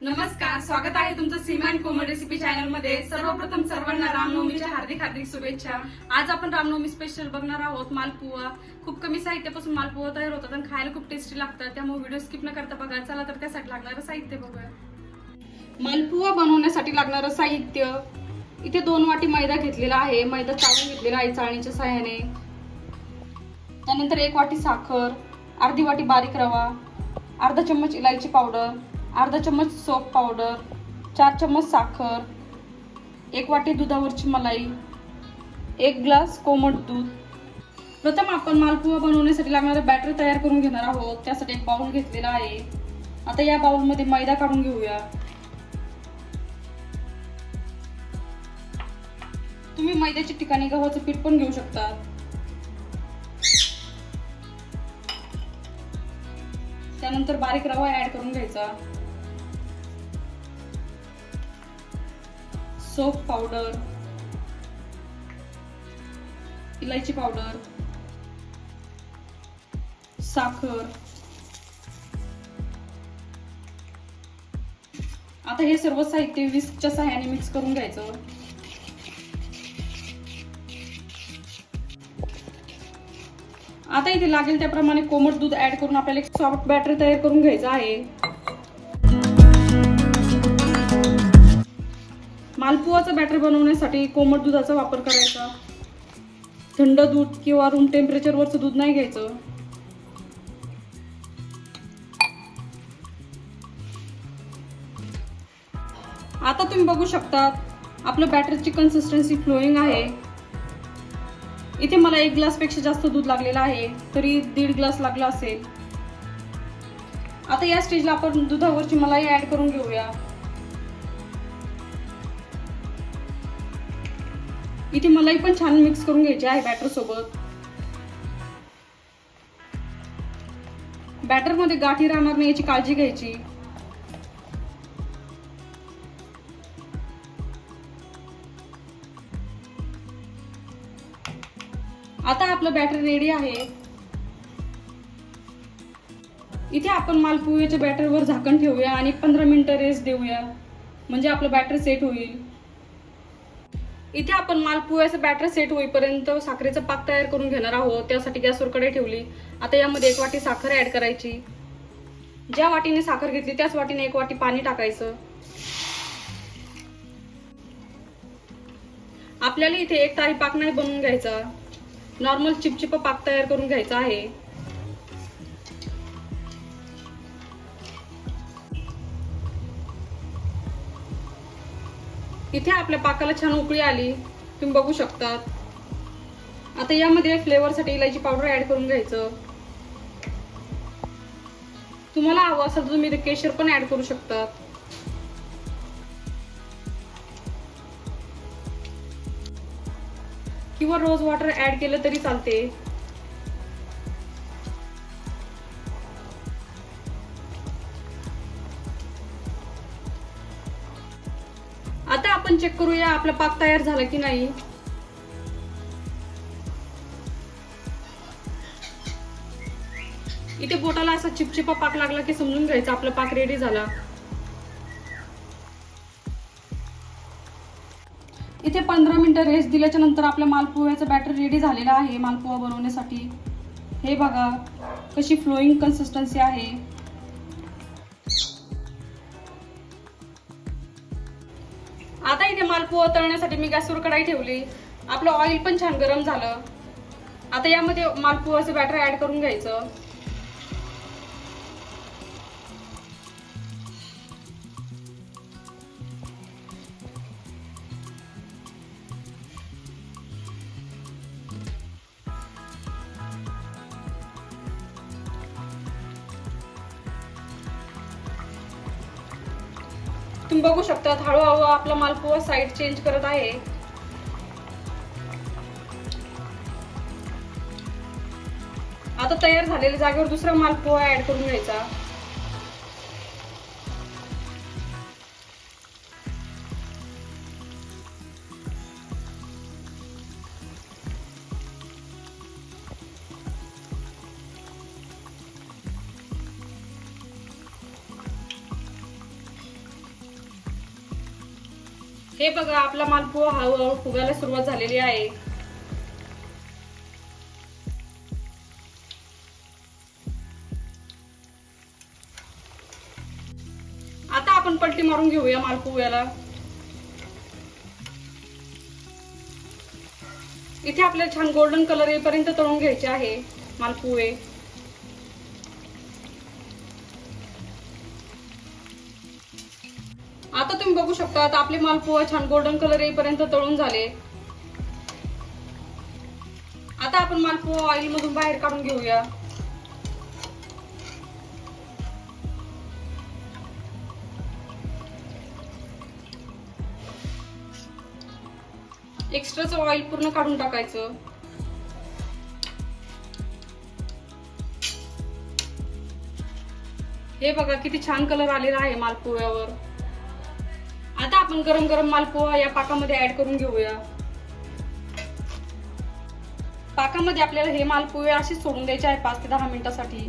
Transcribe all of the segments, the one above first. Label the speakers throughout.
Speaker 1: नमस्कार स्वागत आहे तुमचं सीमा अँड कोमल रेसिपी चॅनलमध्ये सर्वप्रथम सर्वांना रामनवमीच्या हार्दिक हार्दिक शुभेच्छा. आज आपण रामनवमी स्पेशल बघणार आहोत मालपुवा. खूप कमी साहित्यापासून मालपुवा तयार होतात आणि खायला खूप टेस्टी लागतात. त्यामुळे व्हिडिओ स्किप न करता बघा. चला तर त्यासाठी लागणारं साहित्य बघूया. मालपुवा बनवण्यासाठी लागणारं साहित्य. इथे दोन वाटी मैदा घेतलेला आहे. मैदा चाळून घेतलेला आहे चाळणीच्या साह्याने. त्यानंतर एक वाटी साखर अर्धी वाटी बारीक रवा अर्धा चम्मच इलायची पावडर अर्धा चम्मच सोप पावडर चार चम्मच साखर एक वाटी दुधावरची मलाई एक ग्लास कोमट दूध. प्रथम आपण मालपुवा बनवण्यासाठी लागणारं बॅटर तयार करून घेणार आहोत. त्यासाठी एक बाउल घेतलेला आहे. आता या बाउलमध्ये मैदा काढून घेऊया. तुम्ही मैद्याच्या ठिकाणी गव्हाचं पीठ पण घेऊ शकता. त्यानंतर बारीक रवा ऍड करून घ्यायचा. सोप पावडर इलायची पावडर साखर. आता हे सर्व साहित्य विस्कच्या सहाय्याने मिक्स करून घ्यायचं. आता इथे लागेल त्याप्रमाणे कोमट दूध ऍड करून आपल्याला एक सॉफ्ट बॅटर तयार करून घ्यायचं आहे. मालपुवाचं बॅटर बनवण्यासाठी कोमट दुधाचा वापर करायचा. थंड दूध किंवा रूम टेम्परेचरवरचं दूध नाही घ्यायचं. आता तुम्ही बघू शकता आपलं बॅटरची कन्सिस्टन्सी फ्लोईंग आहे. इथे मला एक ग्लासपेक्षा जास्त दूध लागलेलं आहे तरी दीड ग्लास लागला असेल. आता या स्टेजला आपण दुधावरची मलाई ऍड करून घेऊया. इथे मलाई पण छान मिक्स करून घ्यायची आहे बॅटर सोबत. बॅटरमध्ये गाठी राहणार नाही याची काळजी घ्यायची. आता आपलं बॅटर रेडी आहे. इथे आपण मालपुव्याच्या बॅटरवर झाकण ठेवूया आणि पंधरा मिनिटं रेस्ट देऊया. म्हणजे आपलं बॅटर सेट होईल. इथे आपण मालपुव्याचं बॅटर सेट होईपर्यंत साखरेचं पाक तयार करून घेणार आहोत. त्यासाठी गॅसवर कडे ठेवली. आता यामध्ये एक वाटी साखर ऍड करायची. ज्या वाटीने साखर घेतली त्याच वाटीने एक वाटी पाणी टाकायचं. आपल्याला इथे एक तारी पाक नाही बनवून घ्यायचा. नॉर्मल चिपचिप पाक तयार करून घ्यायचा आहे. इथे आपल्या पाकाला छान उकळी आली तुम्ही बघू शकतात. आता यामध्ये फ्लेवरसाठी इलायची पावडर ऍड करून घ्यायचं. तुम्हाला हवं असेल तर तुम्ही इथे केशर पण ऍड करू शकतात किंवा रोज वॉटर ऍड केलं तरी चालते. आपण चेक करूया आपला पाक तयार झाला की नाही. इथे बोटाला असा चिपचिपा पाक लागला की समजून घ्यायचा आपला पाक रेडी झाला. इथे पंधरा मिनिटं रेस्ट दिल्याच्या नंतर आपल्या मालपोह्याचं बॅटर रेडी झालेलं आहे मालपोहा बनवण्यासाठी. हे बघा कशी फ्लोईंग कन्सिस्टन्सी आहे. आता इथे मालपोहा तळण्यासाठी मी गॅसवर कढाई ठेवली. आपलं ऑइल पण छान गरम झालं. आता यामध्ये मालपुआचं बॅटर ऍड करून घ्यायचं. तुम्ही बघू शकता हळूहळू आपला मालपुवा साईड चेंज करत आहे. आता तयार झालेल्या जागेवर दुसरा मालपुवा ऍड करून घ्यायचा. हे बघा आपला मालपुआ हळूहळू फुगायला सुरुवात झालेली आहे. आता आपण पलटी मारून घेऊया मालपुव्याला इथे आपल्याला छान गोल्डन कलर येईपर्यंत तळून घ्यायचे आहे मालपुवे आता तुम्ही बघू शकता आता आपले मालपोहा छान गोल्डन कलर येईपर्यंत तळून झाले. आता आपण मालपोहा ऑइल मधून बाहेर काढून घेऊया. एक्स्ट्राच ऑइल पूर्ण काढून टाकायचं. हे बघा किती छान कलर आलेला आहे मालपोह्यावर आता आपण गरम गरम मालपोहा या पाकामध्ये ऍड करून घेऊया. पाकामध्ये आपल्याला हे मालपोहे असे सोडून द्यायचे आहे पाच ते दहा मिनिटासाठी.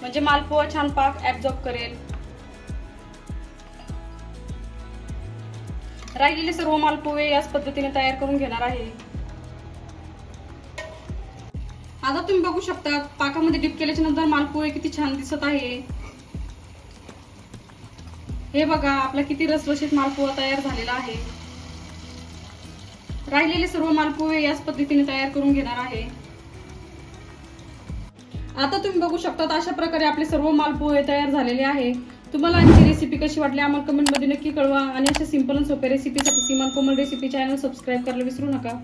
Speaker 1: म्हणजे मालपोहा छान पाक ऍब्झॉर्ब करेल. राहिलेले सर्व मालपोहे याच पद्धतीने तयार करून घेणार आहे. आता तुम्ही बघू शकता पाकामध्ये डिप केल्याच्यानंतर मालपोहे किती छान दिसत आहे. हे बघा आपला किती रसरशीत मालपुवा तयार झालेला आहे. राहिलेले सर्व मालपुवे याच पद्धतीने तयार करून घेणार आहे. आता तुम्ही बघू शकता अशा प्रकारे आपले सर्व मालपोहे तयार झालेले आहे. तुम्हाला आमची रेसिपी कशी वाटली आम्हाला कमेंटमध्ये नक्की कळवा. आणि अशा सिंपल आणि सोप्या रेसिपीसाठी किमान कोमल रेसिपी चॅनल सबस्क्राईब करायला विसरू नका.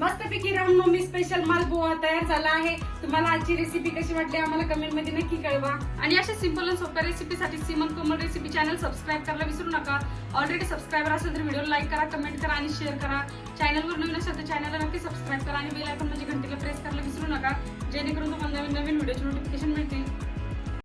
Speaker 1: मस्तपैकी रामनवमी स्पेशल मालपोहा तयार झाला आहे. तुम्हाला आजची रेसिपी कशी वाटली आम्हाला कमेंटमध्ये नक्की कळवा. आणि अशा सिंपल आणि सोप्या रेसिपीसाठी सिमन कोमल रेसिपी चॅनल सबस्क्राईब करायला विसरू नका. ऑलरेडी सबस्क्रायबर असेल तर व्हिडिओ लाईक करा कमेंट करा आणि शेअर करा. चॅनलवर नवीन असेल तर चॅनलला नक्की सबस्क्राईब करा आणि बेल आयकॉन म्हणजे घंटीला प्रेस करायला विसरू नका. जेणेकरून तुम्हाला नवीन नवीन व्हिडिओचे नोटिफिकेशन मिळतील.